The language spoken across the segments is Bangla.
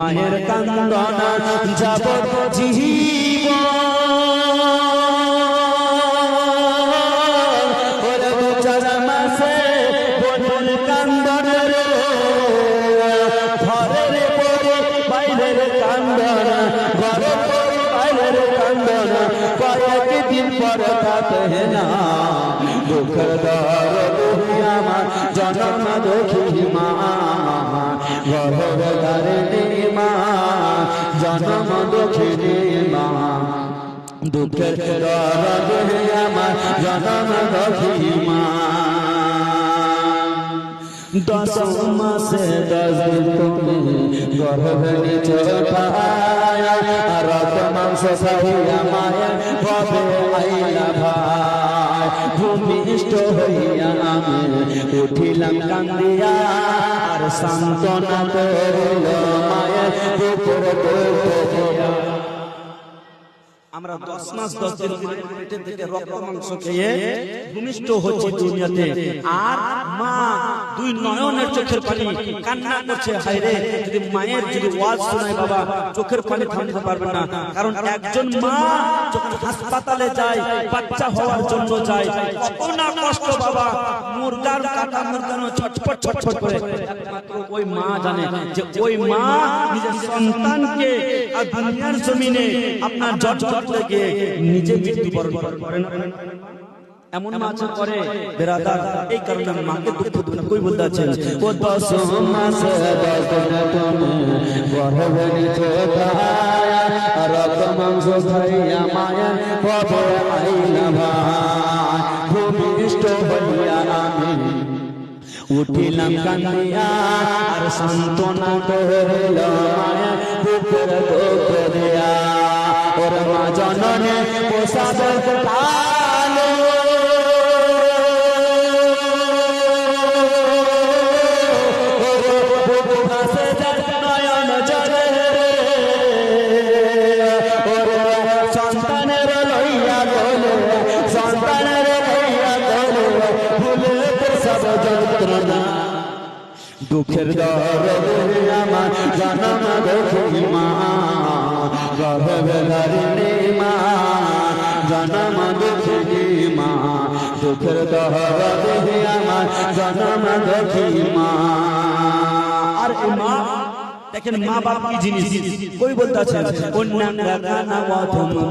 মায়ের কান্দনা যাব জীব কান্দনা কয়েকদিন পর কাটে না। দুঃখের দর দুনিয়া জনম দুঃখী মা। ঘরের দারে মা, জনম দুঃখী মা। দুঃখের দর দুনিয়া জনম দুঃখী মা। দশ মাসে দশ তুমি গর্ভে নিচে পায়া রক্ত মাংস খাইয়া মায়া আইলা ভাই ভূমিষ্ঠ হইয়া উঠিলাম কান্দিয়া আর সান্ত্বনা করিল আমরা দশ মাস দশ দিন পেটে থেকে রক্ত মাংস খেয়ে ভূমিষ্ঠ হচ্ছে দুনিয়াতে। আর মা দুই নয়নের চোখের পানি কান্না করছে হায়রে যদি মায়ের যদি ওয়াজ শোনায় বাবা চোখের পানি থামতে পারবে না। কারণ একজন মা যখন হাসপাতালে যায় বাচ্চা হওয়ার জন্য যায় কত না কষ্ট বাবা মুরগার কাটা মুরগানো ছটফট ছটফট করে। একমাত্র ওই মা জানে যে ওই মা নিজের সন্তানকে আর দুনিয়ার জমিনে আপনার জট নিজে মৃত্যুবরণ করেন এমন মাছ করে বেরাদার এই কারণে আমি মাকে দুঃখ না কই বলতে আছেন ও দশ মাসে মায়া ভাই ভূমিষ্ঠ হইয়া আমি উঠিলাম কান্দিয়া আর সান্ত্বনা করিল মায়া বুকের দুঃখ দিয়া ওর মা জননে পোষাবে কালো ভাসে যায় নয়ন জলে ওরে সন্তানের লইয়া বলে সন্তানের লইয়া বলে ভুলে সব যন্ত্রণা দুঃখের দর আমার জনম দুঃখী মা গর্ভবেলারিণী মা জনম দুঃখী মা দুঃখের আমার মা আর মা, দেখেন মা বাপ কি জিনিস? কই বলতে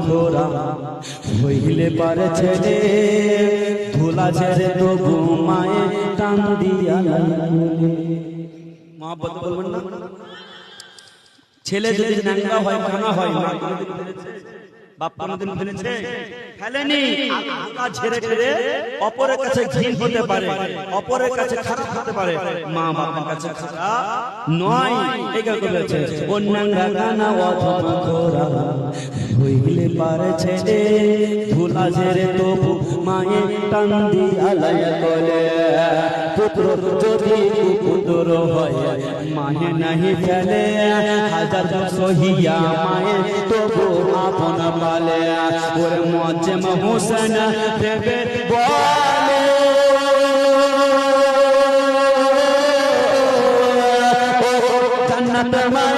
ঘোরা হইলে পারে ছেলে ধুলা ছেড়ে তো ঘুমায় টান দিয়া। মা বলবেন না? ছেলে যদি নাঙ্গা হয় কানা হয় মা কোনোদিন ফেলেছে? বাপ কোনোদিন ফেলেছে? ফেলেনি। আকা ঝেড়ে ঝেড়ে অপরের কাছে ঘৃণ হতে পারে। অপরের কাছে খারাপ হতে পারে। মা বাবার কাছে খারাপ। নয়। এগা করেছে অন্যাঙ্গা গানা অথম ঘোরা হইলে পারে ছেলে ভুলা ঝেড়ে তবু মায়ে টান দিয়া লায়া কলে পুত্র যদি পুত্র হয় মায়ে নাহি ফেলে। হাজার সহিয়া মায়ে তবু আপন পালে। ওরে মজে হোসেন দেবে বলে। জান্নাত মায়ের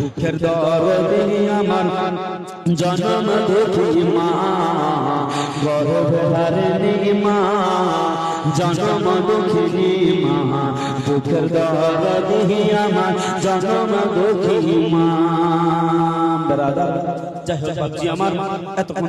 দুঃখের দরদি আমার। জনম দুঃখী মা গর্ভধারিণী মা। জনম দুঃখিনী মা, দুঃখের দরদি আমার। জনম দুঃখী মা। দাদা যাই হোক আমার। এতক্ষণ